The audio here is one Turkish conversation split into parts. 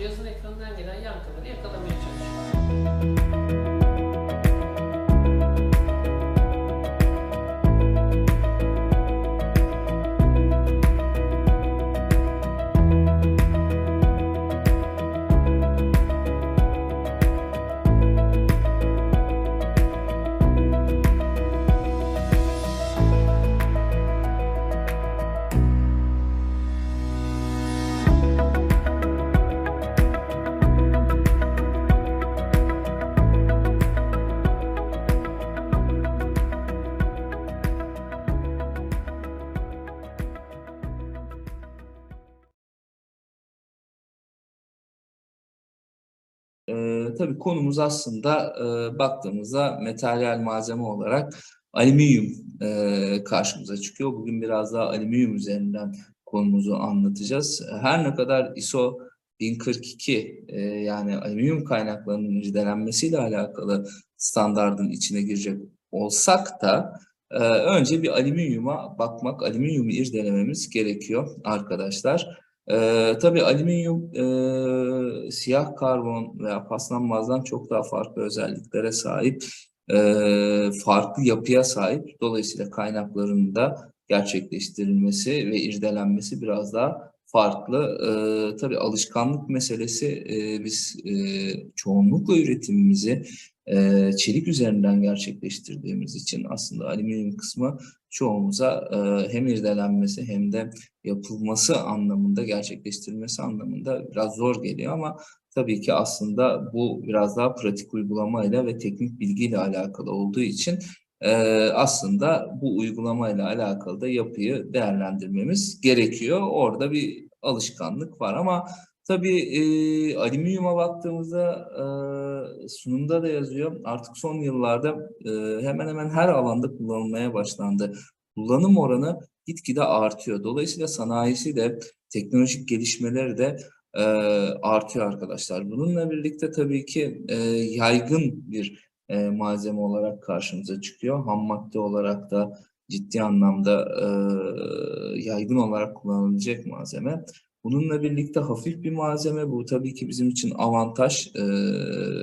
cihazın ekranından gelen yankıları yakalamaya çalışıyor. Tabii konumuz aslında e, baktığımızda materyal malzeme olarak alüminyum e, karşımıza çıkıyor. Bugün biraz daha alüminyum üzerinden konumuzu anlatacağız. Her ne kadar ISO 1042 e, yani alüminyum kaynaklarının irdelenmesiyle alakalı standardın içine girecek olsak da e, önce bir alüminyuma bakmak, alüminyumu irdelememiz gerekiyor arkadaşlar. Ee, tabii alüminyum e, siyah karbon veya paslanmazdan çok daha farklı özelliklere sahip, e, farklı yapıya sahip. Dolayısıyla kaynaklarının da gerçekleştirilmesi ve irdelenmesi biraz daha farklı. Ee, tabii alışkanlık meselesi e, biz e, çoğunlukla üretimimizi e, çelik üzerinden gerçekleştirdiğimiz için aslında alüminyum kısmı çoğumuza e, hem irdelenmesi hem de yapılması anlamında, gerçekleştirilmesi anlamında biraz zor geliyor ama tabii ki aslında bu biraz daha pratik uygulamayla ve teknik bilgiyle alakalı olduğu için e, aslında bu uygulamayla alakalı da yapıyı değerlendirmemiz gerekiyor. Orada bir alışkanlık var ama tabii e, alüminyuma baktığımızda e, sunumda da yazıyor. Artık son yıllarda e, hemen hemen her alanda kullanılmaya başlandı. Kullanım oranı gitgide artıyor. Dolayısıyla sanayisi de teknolojik gelişmeleri de e, artıyor arkadaşlar. Bununla birlikte tabii ki e, yaygın bir e, malzeme olarak karşımıza çıkıyor. Ham madde olarak da ciddi anlamda e, yaygın olarak kullanılabilecek malzeme. Bununla birlikte hafif bir malzeme bu tabii ki bizim için avantaj. E,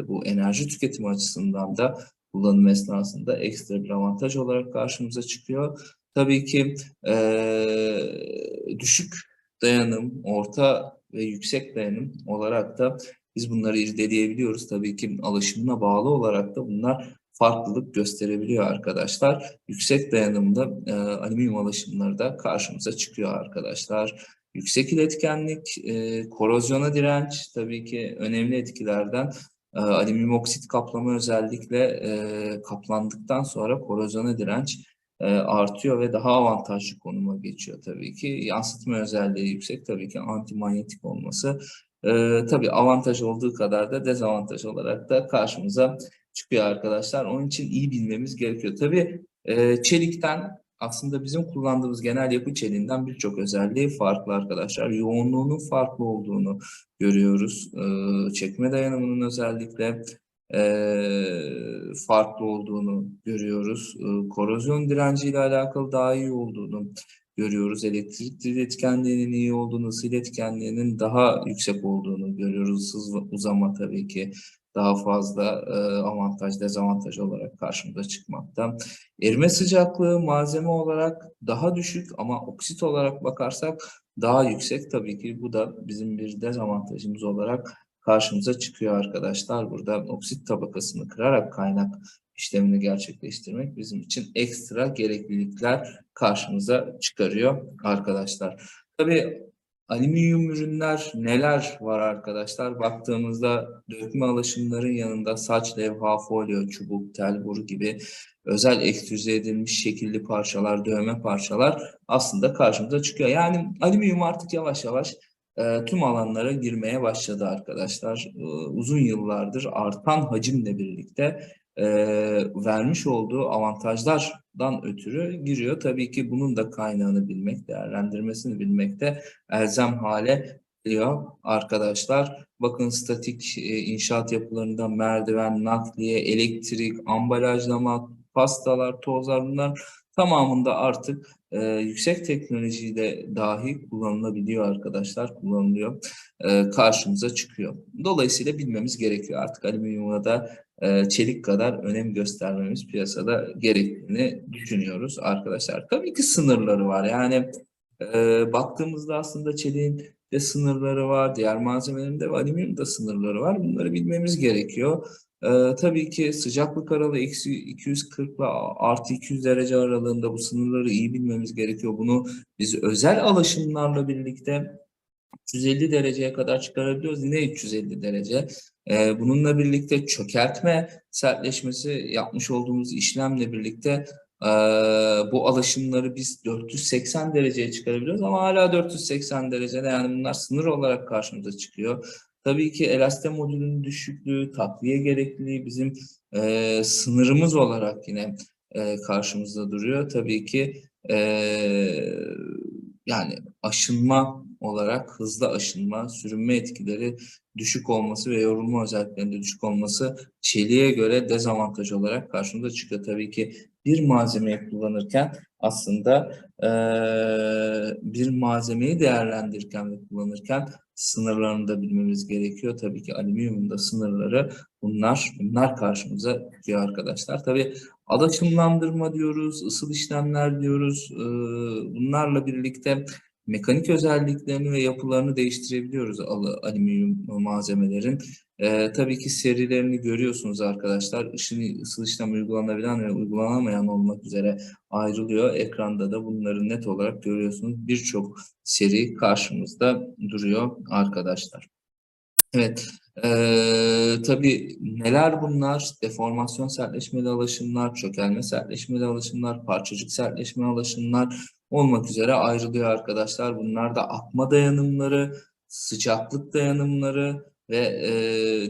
bu enerji tüketimi açısından da kullanım esnasında ekstra bir avantaj olarak karşımıza çıkıyor. Tabii ki eee, düşük dayanım, orta ve yüksek dayanım olarak da biz bunları irdeleyebiliyoruz. Tabii ki alışımına bağlı olarak da bunlar farklılık gösterebiliyor arkadaşlar. Yüksek dayanımda eee, alüminyum alışımları da karşımıza çıkıyor arkadaşlar. Yüksek iletkenlik, eee, korozyona direnç tabii ki önemli etkilerden. Eee, alüminyum oksit kaplama özellikle eee, kaplandıktan sonra korozyona direnç e, artıyor ve daha avantajlı konuma geçiyor tabii ki. Yansıtma özelliği yüksek tabii ki antimanyetik olması. E, tabii avantaj olduğu kadar da dezavantaj olarak da karşımıza çıkıyor arkadaşlar. Onun için iyi bilmemiz gerekiyor. Tabii e, çelikten aslında bizim kullandığımız genel yapı çeliğinden birçok özelliği farklı arkadaşlar. Yoğunluğunun farklı olduğunu görüyoruz. E, çekme dayanımının özellikle eee, farklı olduğunu görüyoruz. Eee, korozyon direnciyle alakalı daha iyi olduğunu görüyoruz. Elektrik iletkenliğinin iyi olduğunu, ısı iletkenliğinin daha yüksek olduğunu görüyoruz. Hız uzama tabii ki daha fazla eee, avantaj, dezavantaj olarak karşımıza çıkmakta. Erime sıcaklığı malzeme olarak daha düşük ama oksit olarak bakarsak daha yüksek. Tabii ki bu da bizim bir dezavantajımız olarak karşımıza çıkıyor arkadaşlar. Burada oksit tabakasını kırarak kaynak işlemini gerçekleştirmek bizim için ekstra gereklilikler karşımıza çıkarıyor arkadaşlar. Tabii alüminyum ürünler neler var arkadaşlar? Baktığımızda dökme alışımların yanında saç, levha, folyo, çubuk, tel, boru gibi özel ekstrüze edilmiş şekilli parçalar, dövme parçalar aslında karşımıza çıkıyor. Yani alüminyum artık yavaş yavaş e, tüm alanlara girmeye başladı arkadaşlar. E, uzun yıllardır artan hacimle birlikte e, vermiş olduğu avantajlardan ötürü giriyor. Tabii ki bunun da kaynağını bilmek, değerlendirmesini bilmek de elzem hale geliyor arkadaşlar. Bakın statik e, inşaat yapılarında merdiven, nakliye, elektrik, ambalajlama, pastalar, tozlar bunlar tamamında artık e, yüksek teknolojiyle dahi kullanılabiliyor arkadaşlar, kullanılıyor, e, karşımıza çıkıyor. Dolayısıyla bilmemiz gerekiyor artık alüminyuma da e, çelik kadar önem göstermemiz piyasada gerektiğini düşünüyoruz arkadaşlar. Tabii ki sınırları var. Yani e, baktığımızda aslında çeliğin de sınırları var, diğer malzemelerin de alüminyum da sınırları var. Bunları bilmemiz gerekiyor. Ee, tabii ki sıcaklık aralığı eksi 240 ile artı 200 derece aralığında bu sınırları iyi bilmemiz gerekiyor. Bunu biz özel alışımlarla birlikte 350 dereceye kadar çıkarabiliyoruz. Yine 350 derece. Ee, bununla birlikte çökertme sertleşmesi yapmış olduğumuz işlemle birlikte ee, bu alışımları biz 480 dereceye çıkarabiliyoruz ama hala 480 derecede yani bunlar sınır olarak karşımıza çıkıyor. Tabii ki elaste modülünün düşüklüğü, takviye gerekliliği bizim e, sınırımız olarak yine e, karşımızda duruyor. Tabii ki e, yani aşınma olarak hızlı aşınma, sürünme etkileri düşük olması ve yorulma özelliklerinde düşük olması çeliğe göre dezavantaj olarak karşımıza çıkıyor. Tabii ki bir malzemeyi kullanırken aslında e, bir malzemeyi değerlendirirken ve kullanırken sınırlarını da bilmemiz gerekiyor. Tabii ki alüminyumun da sınırları bunlar bunlar karşımıza çıkıyor arkadaşlar. Tabii alışımlandırma diyoruz, ısıl işlemler diyoruz. E, bunlarla birlikte mekanik özelliklerini ve yapılarını değiştirebiliyoruz al- alüminyum malzemelerin. Ee, tabii ki serilerini görüyorsunuz arkadaşlar. Işın ısıl işlem uygulanabilen ve uygulanamayan olmak üzere ayrılıyor. Ekranda da bunları net olarak görüyorsunuz. Birçok seri karşımızda duruyor arkadaşlar. Evet, ee, tabii neler bunlar? Deformasyon sertleşmeli alaşımlar, çökelme sertleşmeli alaşımlar, parçacık sertleşme alaşımlar olmak üzere ayrılıyor arkadaşlar. Bunlar da akma dayanımları, sıcaklık dayanımları ve e,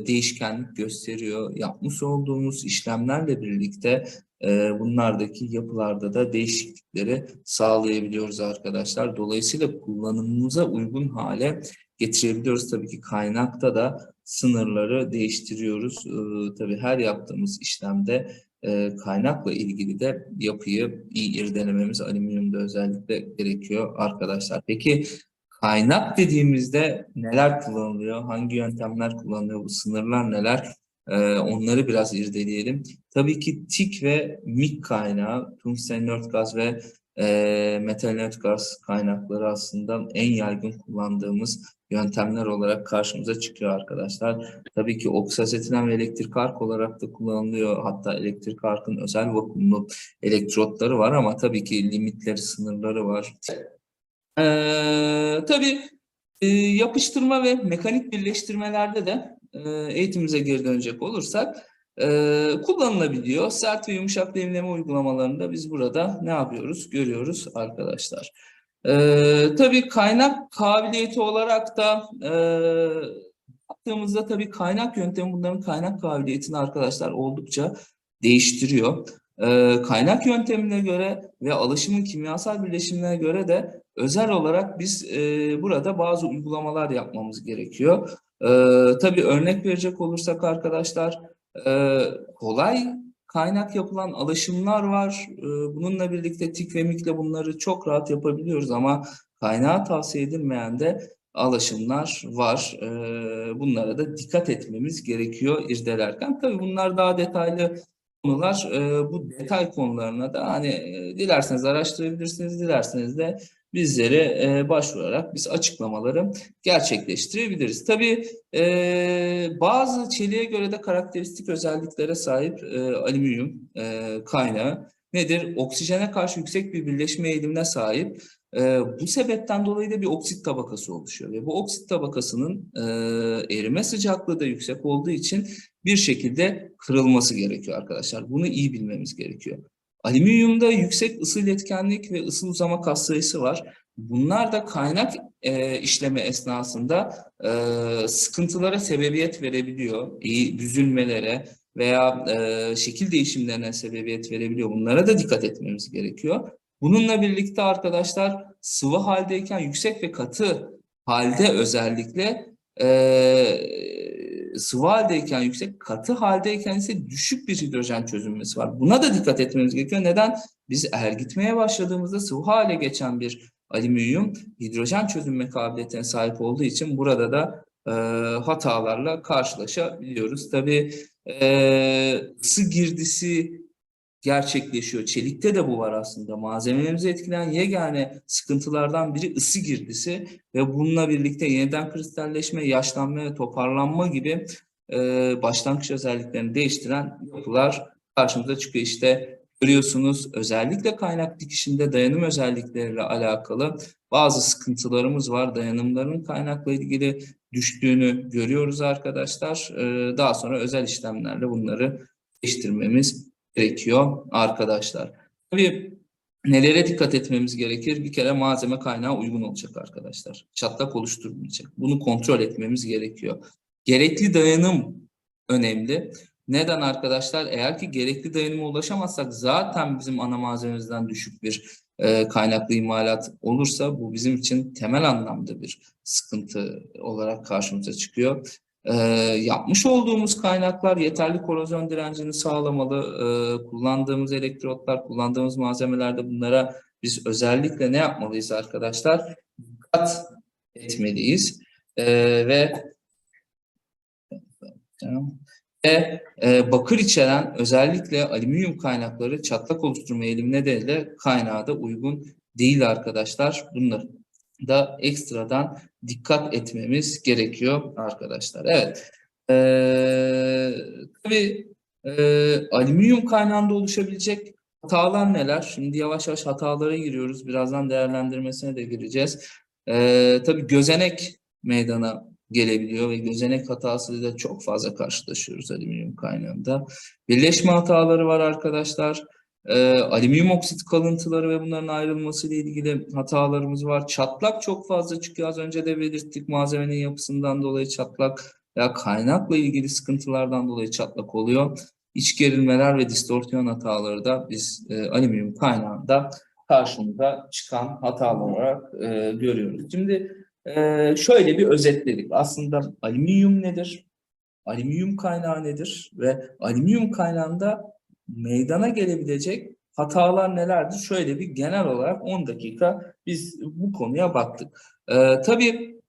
değişkenlik gösteriyor. Yapmış olduğumuz işlemlerle birlikte e, bunlardaki yapılarda da değişiklikleri sağlayabiliyoruz arkadaşlar. Dolayısıyla kullanımımıza uygun hale getirebiliyoruz. Tabii ki kaynakta da sınırları değiştiriyoruz. E, tabii her yaptığımız işlemde e, kaynakla ilgili de yapıyı iyi irdelememiz alüminyumda özellikle gerekiyor arkadaşlar. Peki kaynak dediğimizde neler kullanılıyor? Hangi yöntemler kullanılıyor? Bu sınırlar neler? E, onları biraz irdeleyelim. Tabii ki TIK ve MIK kaynağı, tungsten nört gaz ve e, metal nört gaz kaynakları aslında en yaygın kullandığımız yöntemler olarak karşımıza çıkıyor arkadaşlar. Tabii ki oksazetilen ve elektrik ark olarak da kullanılıyor. Hatta elektrik arkın özel vakumlu elektrotları var ama tabii ki limitleri, sınırları var. Ee, tabii e, yapıştırma ve mekanik birleştirmelerde de e, eğitimimize geri dönecek olursak e, kullanılabiliyor. Sert ve yumuşak demleme uygulamalarında biz burada ne yapıyoruz? Görüyoruz arkadaşlar. Ee, tabii kaynak kabiliyeti olarak da e, baktığımızda tabii kaynak yöntemi bunların kaynak kabiliyetini arkadaşlar oldukça değiştiriyor. Ee, kaynak yöntemine göre ve alışımın kimyasal bileşimine göre de özel olarak biz e, burada bazı uygulamalar yapmamız gerekiyor. Ee, tabii örnek verecek olursak arkadaşlar e, kolay kaynak yapılan alışımlar var. Ee, Bununla birlikte TİK ve MİK'le bunları çok rahat yapabiliyoruz ama kaynağı tavsiye edilmeyen de alışımlar var. Ee, Bunlara da dikkat etmemiz gerekiyor irdelerken. Tabii bunlar daha detaylı konular. Ee, Bu detay konularına da hani e, dilerseniz araştırabilirsiniz, dilerseniz de bizlere e, başvurarak biz açıklamaları gerçekleştirebiliriz. Tabii e, bazı çeliğe göre de karakteristik özelliklere sahip e, alüminyum e, kaynağı nedir? Oksijene karşı yüksek bir birleşme eğilimine sahip. E, bu sebepten dolayı da bir oksit tabakası oluşuyor ve bu oksit tabakasının e, erime sıcaklığı da yüksek olduğu için bir şekilde kırılması gerekiyor arkadaşlar. Bunu iyi bilmemiz gerekiyor. Alüminyumda yüksek ısı iletkenlik ve ısı uzama katsayısı var. Bunlar da kaynak e, işleme esnasında e, sıkıntılara sebebiyet verebiliyor. İyi büzülmelere veya e, şekil değişimlerine sebebiyet verebiliyor. Bunlara da dikkat etmemiz gerekiyor. Bununla birlikte arkadaşlar sıvı haldeyken yüksek ve katı halde özellikle e, sıvı haldeyken yüksek, katı haldeyken ise düşük bir hidrojen çözünmesi var. Buna da dikkat etmemiz gerekiyor. Neden? biz ergitmeye başladığımızda sıvı hale geçen bir alüminyum hidrojen çözünme kabiliyetine sahip olduğu için burada da e, hatalarla karşılaşabiliyoruz. Tabii e, ısı girdisi gerçekleşiyor. Çelikte de bu var aslında. Malzemelerimizi etkileyen yegane sıkıntılardan biri ısı girdisi ve bununla birlikte yeniden kristalleşme, yaşlanma ve toparlanma gibi e, başlangıç özelliklerini değiştiren yapılar karşımıza çıkıyor. İşte görüyorsunuz özellikle kaynak dikişinde dayanım özellikleriyle alakalı bazı sıkıntılarımız var. Dayanımların kaynakla ilgili düştüğünü görüyoruz arkadaşlar. E, daha sonra özel işlemlerle bunları değiştirmemiz gerekiyor arkadaşlar. Tabii nelere dikkat etmemiz gerekir? Bir kere malzeme kaynağı uygun olacak arkadaşlar. Çatlak oluşturmayacak. Bunu kontrol etmemiz gerekiyor. Gerekli dayanım önemli. Neden arkadaşlar? Eğer ki gerekli dayanıma ulaşamazsak zaten bizim ana malzememizden düşük bir e, kaynaklı imalat olursa bu bizim için temel anlamda bir sıkıntı olarak karşımıza çıkıyor. E, yapmış olduğumuz kaynaklar yeterli korozyon direncini sağlamalı. E, kullandığımız elektrotlar, kullandığımız malzemelerde bunlara biz özellikle ne yapmalıyız arkadaşlar? Dikkat etmeliyiz. E, ve ve e, bakır içeren özellikle alüminyum kaynakları çatlak oluşturma eğilimi nedeniyle kaynağa da uygun değil arkadaşlar. Bunları da ekstradan dikkat etmemiz gerekiyor arkadaşlar. Evet. Ee, tabii e, alüminyum kaynağında oluşabilecek hatalar neler? Şimdi yavaş yavaş hatalara giriyoruz. Birazdan değerlendirmesine de gireceğiz. Ee, tabii gözenek meydana gelebiliyor ve gözenek hatası da çok fazla karşılaşıyoruz alüminyum kaynağında. Birleşme hataları var arkadaşlar. Ee, alüminyum oksit kalıntıları ve bunların ayrılması ile ilgili hatalarımız var. Çatlak çok fazla çıkıyor. Az önce de belirttik malzemenin yapısından dolayı çatlak veya kaynakla ilgili sıkıntılardan dolayı çatlak oluyor. İç gerilmeler ve distorsiyon hataları da biz e, alüminyum kaynağında karşımıza çıkan hatalar olarak e, görüyoruz. Şimdi e, şöyle bir özetledik. Aslında alüminyum nedir? Alüminyum kaynağı nedir? Ve alüminyum kaynağında meydana gelebilecek hatalar nelerdir? Şöyle bir genel olarak 10 dakika biz bu konuya baktık. Ee, tabii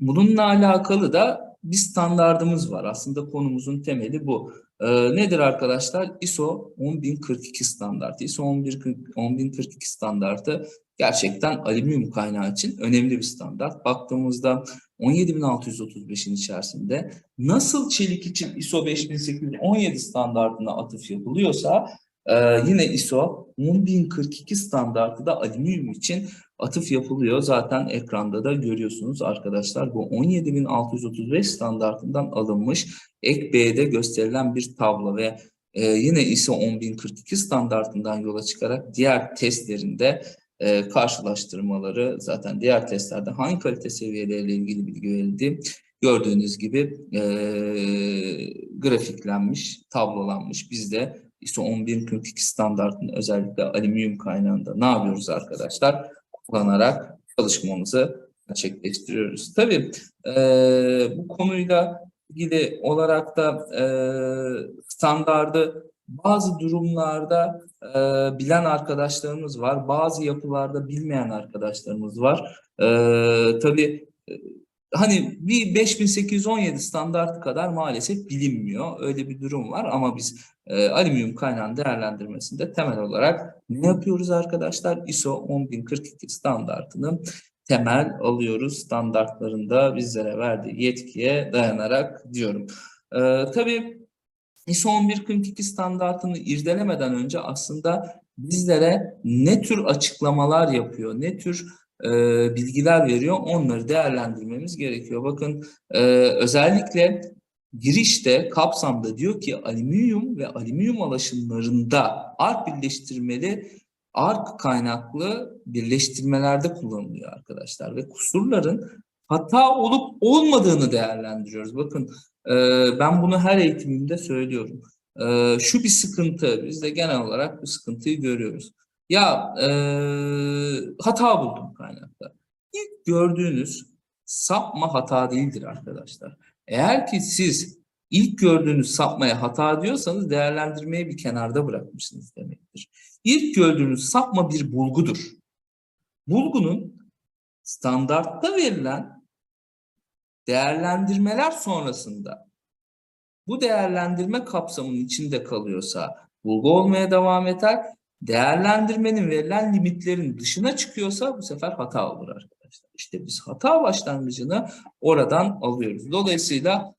bununla alakalı da bir standardımız var. Aslında konumuzun temeli bu. Ee, nedir arkadaşlar? ISO 10042 standartı. ISO 10042 standartı gerçekten alüminyum kaynağı için önemli bir standart. Baktığımızda 17635'in içerisinde nasıl çelik için ISO 5817 standartına atıf yapılıyorsa e, yine ISO 10042 standartı da alüminyum için atıf yapılıyor. Zaten ekranda da görüyorsunuz arkadaşlar bu 17635 standartından alınmış ek B'de gösterilen bir tablo ve e, yine ISO 10042 standartından yola çıkarak diğer testlerinde e, karşılaştırmaları zaten diğer testlerde hangi kalite seviyeleriyle ilgili bilgi verildi. Gördüğünüz gibi e, grafiklenmiş, tablolanmış. Biz de ISO 11042 standartının özellikle alüminyum kaynağında ne yapıyoruz arkadaşlar? Kullanarak çalışmamızı gerçekleştiriyoruz. Tabii e, bu konuyla ilgili olarak da e, standardı bazı durumlarda e, bilen arkadaşlarımız var. Bazı yapılarda bilmeyen arkadaşlarımız var. E, tabii e, hani bir 5817 standart kadar maalesef bilinmiyor. Öyle bir durum var ama biz e, alüminyum kaynağın değerlendirmesinde temel olarak ne yapıyoruz arkadaşlar? ISO 10042 standartının temel alıyoruz standartlarında bizlere verdiği yetkiye dayanarak diyorum. E, tabii ISO 11042 standartını irdelemeden önce aslında bizlere ne tür açıklamalar yapıyor, ne tür e, bilgiler veriyor onları değerlendirmemiz gerekiyor. Bakın e, özellikle girişte kapsamda diyor ki alüminyum ve alüminyum alaşımlarında ark birleştirmeli ark kaynaklı birleştirmelerde kullanılıyor arkadaşlar ve kusurların hata olup olmadığını değerlendiriyoruz. Bakın e, ben bunu her eğitimimde söylüyorum. E, şu bir sıkıntı, biz de genel olarak bu sıkıntıyı görüyoruz. Ya e, hata buldum kaynakta. İlk gördüğünüz sapma hata değildir arkadaşlar. Eğer ki siz ilk gördüğünüz sapmaya hata diyorsanız değerlendirmeyi bir kenarda bırakmışsınız demektir. İlk gördüğünüz sapma bir bulgudur. Bulgunun standartta verilen değerlendirmeler sonrasında bu değerlendirme kapsamının içinde kalıyorsa bulgu olmaya devam eder. Değerlendirmenin verilen limitlerin dışına çıkıyorsa bu sefer hata olur arkadaşlar. İşte biz hata başlangıcını oradan alıyoruz. Dolayısıyla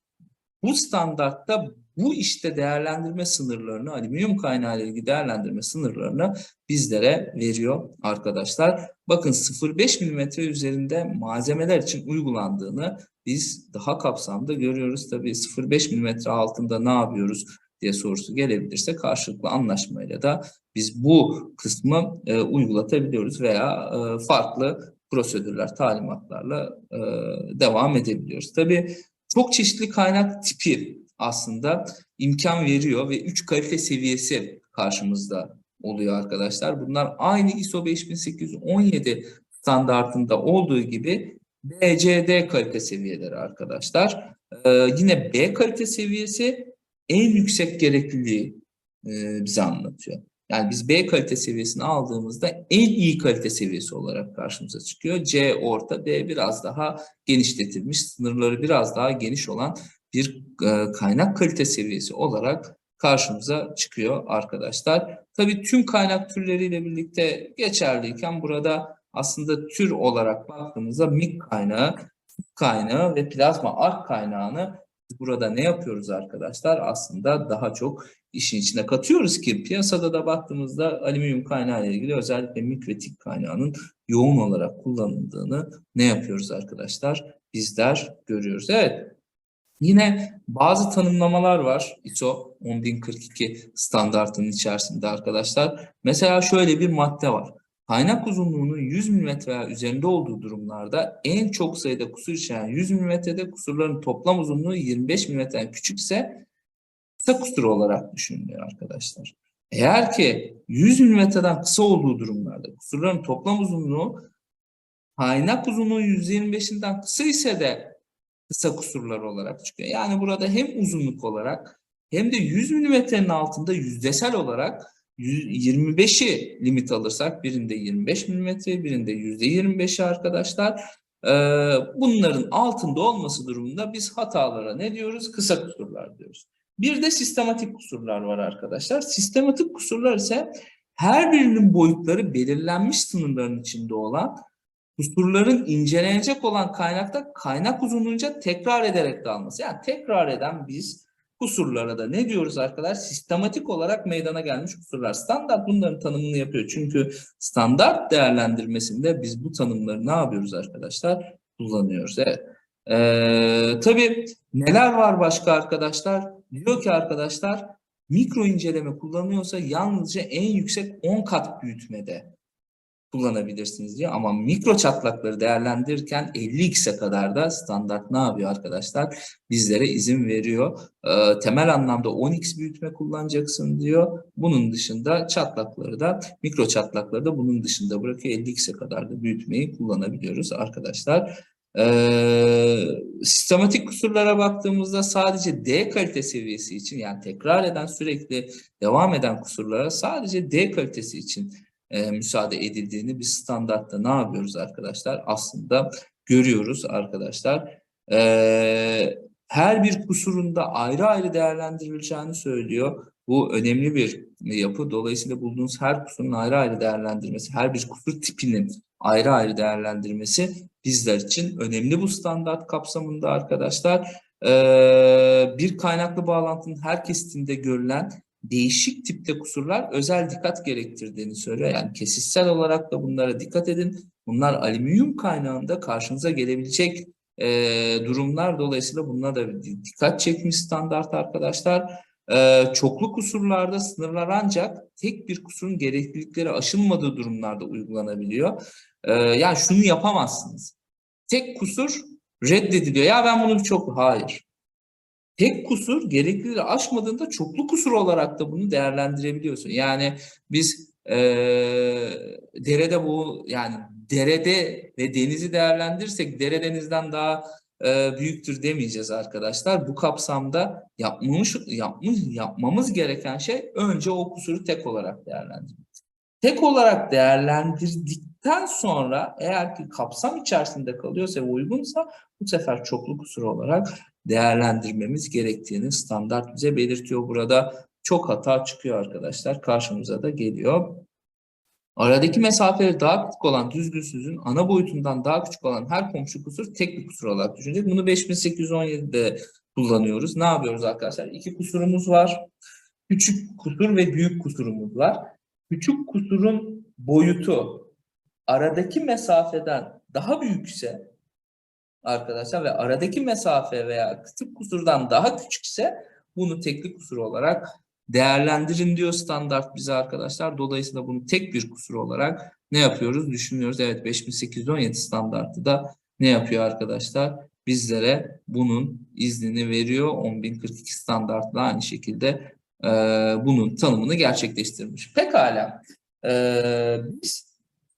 bu standartta bu işte değerlendirme sınırlarını, alüminyum kaynağı ile ilgili değerlendirme sınırlarını bizlere veriyor arkadaşlar. Bakın 0.5 milimetre üzerinde malzemeler için uygulandığını biz daha kapsamda görüyoruz. Tabii 0.5 milimetre altında ne yapıyoruz diye sorusu gelebilirse karşılıklı anlaşmayla da biz bu kısmı e, uygulatabiliyoruz veya e, farklı prosedürler, talimatlarla e, devam edebiliyoruz. Tabii çok çeşitli kaynak tipi aslında imkan veriyor ve 3 kalite seviyesi karşımızda oluyor arkadaşlar. Bunlar aynı ISO 5817 standartında olduğu gibi BCD kalite seviyeleri arkadaşlar. Ee, yine B kalite seviyesi en yüksek gerekliliği e, bize anlatıyor. Yani biz B kalite seviyesini aldığımızda en iyi kalite seviyesi olarak karşımıza çıkıyor. C orta, D biraz daha genişletilmiş, sınırları biraz daha geniş olan bir e, kaynak kalite seviyesi olarak karşımıza çıkıyor arkadaşlar. Tabii tüm kaynak türleriyle birlikte geçerliyken burada aslında tür olarak baktığımızda mik kaynağı, kaynağı ve plazma ark kaynağını burada ne yapıyoruz arkadaşlar? Aslında daha çok işin içine katıyoruz ki piyasada da baktığımızda alüminyum kaynağı ile ilgili özellikle mik ve tik kaynağının yoğun olarak kullanıldığını ne yapıyoruz arkadaşlar? Bizler görüyoruz. Evet. Yine bazı tanımlamalar var ISO 10042 standartının içerisinde arkadaşlar. Mesela şöyle bir madde var. Kaynak uzunluğunun 100 mm veya üzerinde olduğu durumlarda en çok sayıda kusur içeren 100 mm'de kusurların toplam uzunluğu 25 mm'den küçükse kısa kusur olarak düşünülüyor arkadaşlar. Eğer ki 100 mm'den kısa olduğu durumlarda kusurların toplam uzunluğu kaynak uzunluğu 125'inden kısa ise de kısa kusurlar olarak çıkıyor. Yani burada hem uzunluk olarak hem de 100 mm'nin altında yüzdesel olarak 25'i limit alırsak birinde 25 mm, birinde %25'i arkadaşlar. Ee, bunların altında olması durumunda biz hatalara ne diyoruz? Kısa kusurlar diyoruz. Bir de sistematik kusurlar var arkadaşlar. Sistematik kusurlar ise her birinin boyutları belirlenmiş sınırların içinde olan kusurların incelenecek olan kaynakta kaynak uzunluğunca tekrar ederek dağılması. Yani tekrar eden biz kusurlara da ne diyoruz arkadaşlar? Sistematik olarak meydana gelmiş kusurlar. Standart bunların tanımını yapıyor. Çünkü standart değerlendirmesinde biz bu tanımları ne yapıyoruz arkadaşlar? Kullanıyoruz. Evet. Ee, tabii neler var başka arkadaşlar? Diyor ki arkadaşlar mikro inceleme kullanıyorsa yalnızca en yüksek 10 kat büyütmede kullanabilirsiniz diyor. Ama mikro çatlakları değerlendirirken 50x'e kadar da standart ne yapıyor arkadaşlar? Bizlere izin veriyor. Ee, temel anlamda 10x büyütme kullanacaksın diyor. Bunun dışında çatlakları da mikro çatlakları da bunun dışında bırakıyor. 50x'e kadar da büyütmeyi kullanabiliyoruz arkadaşlar. Ee, sistematik kusurlara baktığımızda sadece D kalite seviyesi için yani tekrar eden sürekli devam eden kusurlara sadece D kalitesi için e, müsaade edildiğini biz standartta ne yapıyoruz arkadaşlar? Aslında görüyoruz arkadaşlar. E, her bir kusurunda ayrı ayrı değerlendirileceğini söylüyor. Bu önemli bir yapı. Dolayısıyla bulduğunuz her kusurun ayrı ayrı değerlendirmesi, her bir kusur tipinin ayrı ayrı değerlendirmesi bizler için önemli bu standart kapsamında arkadaşlar. Ee, bir kaynaklı bağlantının her kesitinde görülen değişik tipte kusurlar özel dikkat gerektirdiğini söylüyor. Yani kesitsel olarak da bunlara dikkat edin. Bunlar alüminyum kaynağında karşınıza gelebilecek e, durumlar. Dolayısıyla bunlara da dikkat çekmiş standart arkadaşlar. E, çoklu kusurlarda sınırlar ancak tek bir kusurun gereklilikleri aşılmadığı durumlarda uygulanabiliyor. E, yani şunu yapamazsınız. Tek kusur reddediliyor. Ya ben bunu çok... Hayır. Tek kusur gerekliliği aşmadığında çoklu kusur olarak da bunu değerlendirebiliyorsun. Yani biz e, derede bu yani derede ve denizi değerlendirirsek dere denizden daha e, büyüktür demeyeceğiz arkadaşlar. Bu kapsamda yapmış, yapmış, yapmamız gereken şey önce o kusuru tek olarak değerlendirmek. tek olarak değerlendirdikten sonra eğer ki kapsam içerisinde kalıyorsa ve uygunsa bu sefer çoklu kusur olarak değerlendirmemiz gerektiğini standart bize belirtiyor. Burada çok hata çıkıyor arkadaşlar. Karşımıza da geliyor. Aradaki mesafeleri daha küçük olan düzgünsüzün ana boyutundan daha küçük olan her komşu kusur tek bir kusur olarak düşünecek. Bunu 5817'de kullanıyoruz. Ne yapıyoruz arkadaşlar? İki kusurumuz var. Küçük kusur ve büyük kusurumuz var. Küçük kusurun boyutu aradaki mesafeden daha büyükse arkadaşlar ve aradaki mesafe veya küçük kusurdan daha küçükse bunu tekli kusur olarak değerlendirin diyor standart bize arkadaşlar. Dolayısıyla bunu tek bir kusur olarak ne yapıyoruz? Düşünüyoruz. Evet 5817 standartı da ne yapıyor arkadaşlar? Bizlere bunun iznini veriyor. 10042 standartla aynı şekilde e, bunun tanımını gerçekleştirmiş. Pekala. E, biz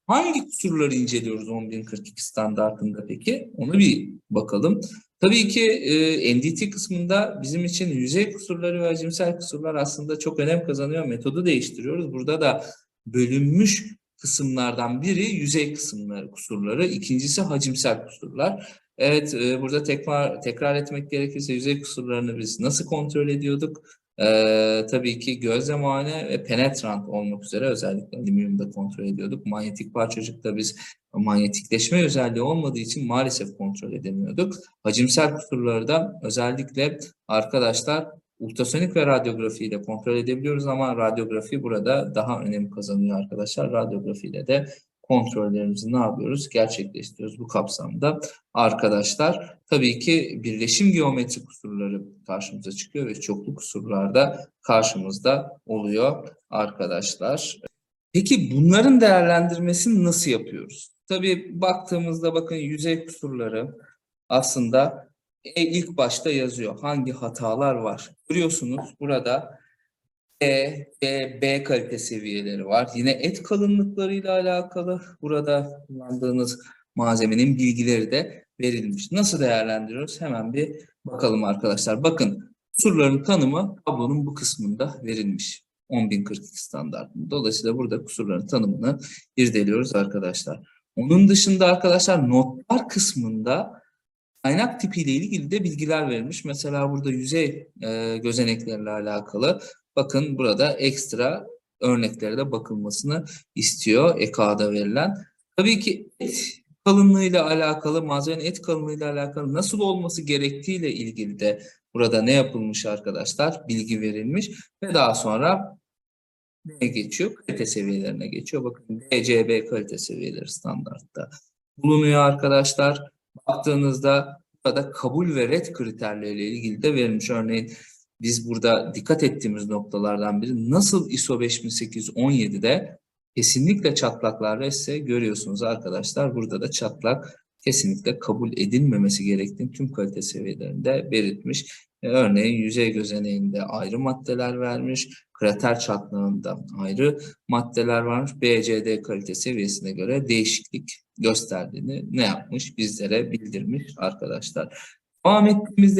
hangi kusurları inceliyoruz 10042 standartında peki? Onu bir bakalım. Tabii ki e, NDT kısmında bizim için yüzey kusurları ve hacimsel kusurlar aslında çok önem kazanıyor. Metodu değiştiriyoruz. Burada da bölünmüş kısımlardan biri yüzey kısımları kusurları, ikincisi hacimsel kusurlar. Evet, e, burada tekrar tekrar etmek gerekirse yüzey kusurlarını biz nasıl kontrol ediyorduk? Ee, tabii ki gözle muayene ve penetrant olmak üzere özellikle alüminyumda kontrol ediyorduk. Manyetik parçacıkta biz manyetikleşme özelliği olmadığı için maalesef kontrol edemiyorduk. Hacimsel kusurları da özellikle arkadaşlar ultrasonik ve radyografi ile kontrol edebiliyoruz ama radyografi burada daha önem kazanıyor arkadaşlar. Radyografi ile de kontrollerimizi ne yapıyoruz? Gerçekleştiriyoruz bu kapsamda arkadaşlar. Tabii ki birleşim geometri kusurları karşımıza çıkıyor ve çoklu kusurlarda karşımızda oluyor arkadaşlar. Peki bunların değerlendirmesini nasıl yapıyoruz? Tabii baktığımızda bakın yüzey kusurları aslında e, ilk başta yazıyor. Hangi hatalar var? Görüyorsunuz burada E, B, B kalite seviyeleri var. Yine et kalınlıklarıyla alakalı burada kullandığınız malzemenin bilgileri de verilmiş. Nasıl değerlendiriyoruz? Hemen bir bakalım arkadaşlar. Bakın kusurların tanımı tablonun bu kısmında verilmiş. 10.042 standartında. Dolayısıyla burada kusurların tanımını irdeliyoruz arkadaşlar. Onun dışında arkadaşlar notlar kısmında kaynak tipiyle ilgili de bilgiler verilmiş. Mesela burada yüzey e, gözeneklerle alakalı bakın burada ekstra örneklere de bakılmasını istiyor EKA'da verilen. Tabii ki et kalınlığıyla alakalı, malzemenin et kalınlığıyla alakalı nasıl olması gerektiğiyle ilgili de burada ne yapılmış arkadaşlar? Bilgi verilmiş ve daha sonra neye geçiyor? Kalite seviyelerine geçiyor. Bakın DCB kalite seviyeleri standartta bulunuyor arkadaşlar. Baktığınızda burada kabul ve red kriterleriyle ilgili de verilmiş. Örneğin biz burada dikkat ettiğimiz noktalardan biri nasıl ISO 5817'de kesinlikle çatlaklar ise görüyorsunuz arkadaşlar. Burada da çatlak kesinlikle kabul edilmemesi gerektiğini tüm kalite seviyelerinde belirtmiş. E, örneğin yüzey gözeneğinde ayrı maddeler vermiş, krater çatlağında ayrı maddeler varmış. BCD kalite seviyesine göre değişiklik gösterdiğini ne yapmış? Bizlere bildirmiş arkadaşlar. Devam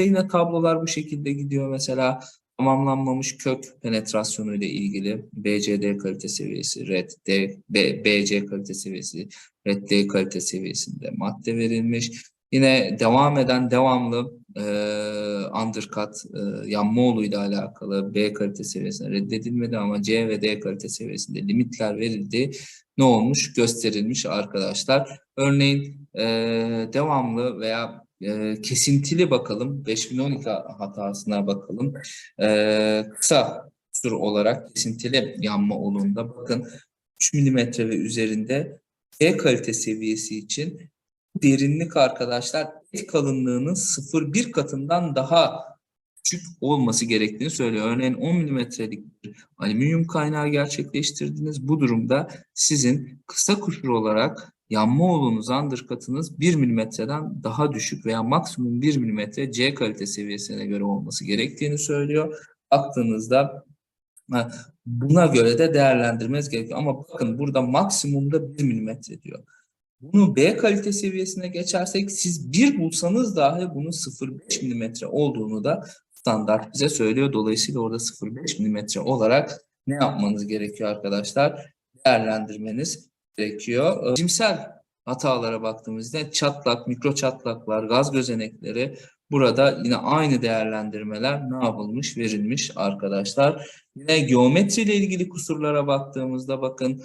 yine tablolar bu şekilde gidiyor. Mesela tamamlanmamış kök penetrasyonu ile ilgili BCD kalite seviyesi, RED, D, B, BC kalite seviyesi, RED D kalite seviyesinde madde verilmiş. Yine devam eden devamlı e, undercut e, yanma ile alakalı B kalite seviyesine reddedilmedi ama C ve D kalite seviyesinde limitler verildi. Ne olmuş? Gösterilmiş arkadaşlar. Örneğin e, devamlı veya e, kesintili bakalım. 5012 hatasına bakalım. E, kısa kusur olarak kesintili yanma olduğunda bakın 3 mm ve üzerinde B kalite seviyesi için derinlik arkadaşlar et kalınlığının 0,1 katından daha küçük olması gerektiğini söylüyor. Örneğin 10 milimetrelik bir alüminyum kaynağı gerçekleştirdiniz. Bu durumda sizin kısa kusur olarak yanma oğlunuz undercut'ınız 1 milimetreden daha düşük veya maksimum 1 milimetre C kalite seviyesine göre olması gerektiğini söylüyor. Baktığınızda buna göre de değerlendirmeniz gerekiyor. Ama bakın burada maksimumda 1 milimetre diyor. Bunu B kalite seviyesine geçersek siz bir bulsanız dahi bunun 0,5 milimetre olduğunu da standart bize söylüyor. Dolayısıyla orada 0,5 milimetre olarak ne yapmanız gerekiyor arkadaşlar? değerlendirmeniz gerekiyor. Ee, Cimsel hatalara baktığımızda çatlak, mikro çatlaklar, gaz gözenekleri burada yine aynı değerlendirmeler ne yapılmış, verilmiş arkadaşlar. Yine geometriyle ilgili kusurlara baktığımızda bakın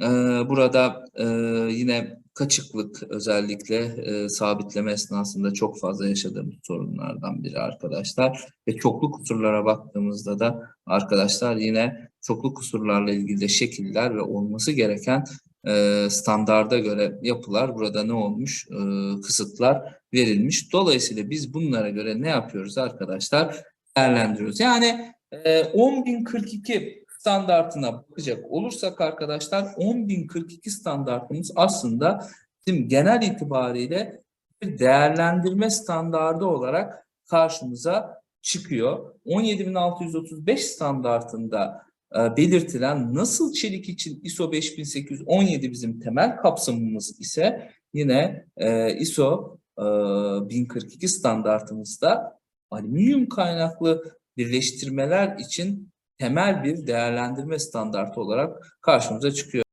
e, burada e, yine kaçıklık özellikle e, sabitleme esnasında çok fazla yaşadığımız sorunlardan biri arkadaşlar. Ve çoklu kusurlara baktığımızda da arkadaşlar yine çoklu kusurlarla ilgili de şekiller ve olması gereken e, standarda göre yapılar burada ne olmuş? E, kısıtlar verilmiş. Dolayısıyla biz bunlara göre ne yapıyoruz arkadaşlar? Değerlendiriyoruz. Yani e, 10.042 standartına bakacak olursak arkadaşlar 10.042 standartımız aslında bizim genel itibariyle bir değerlendirme standardı olarak karşımıza çıkıyor. 17.635 standartında e, belirtilen nasıl çelik için ISO 5817 bizim temel kapsamımız ise yine e, ISO e, 1042 standartımızda alüminyum kaynaklı birleştirmeler için temel bir değerlendirme standartı olarak karşımıza çıkıyor.